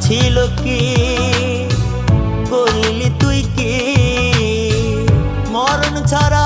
ছিল কি? করলি তুই কি? মরণ ছাড়া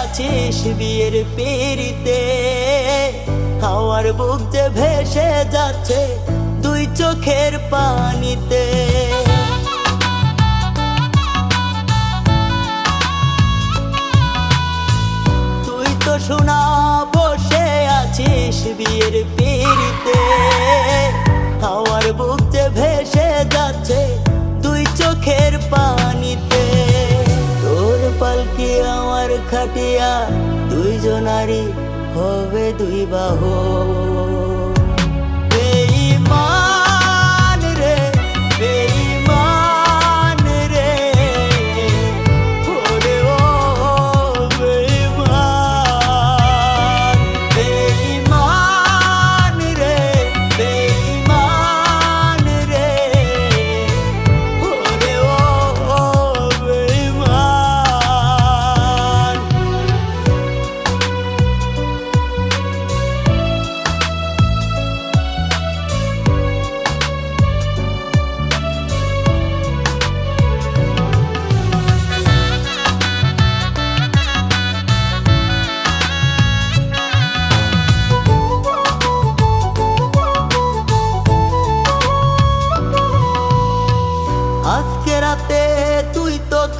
আছিস বিয়ের পিড়িতে? আমার বুক যে ভেসে যাচ্ছে দুই চোখের পানিতে। তুই তো শোনা বসে আছিস বিয়ের পিড়িতে। খাটিয়া দুইজনারই হবে দুই বাহু।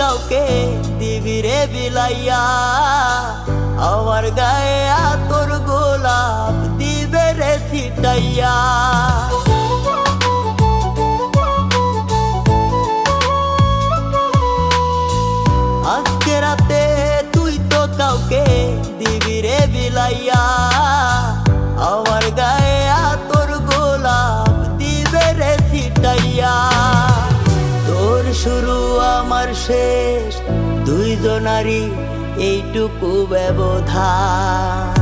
কাউকে দিবি রে বিলাইয়া আমার গায়ে তোর গোলাপ দিবে রে ছিটাইয়া আজকে রাতে দুইজনারই এইটুকু ব্যবধান।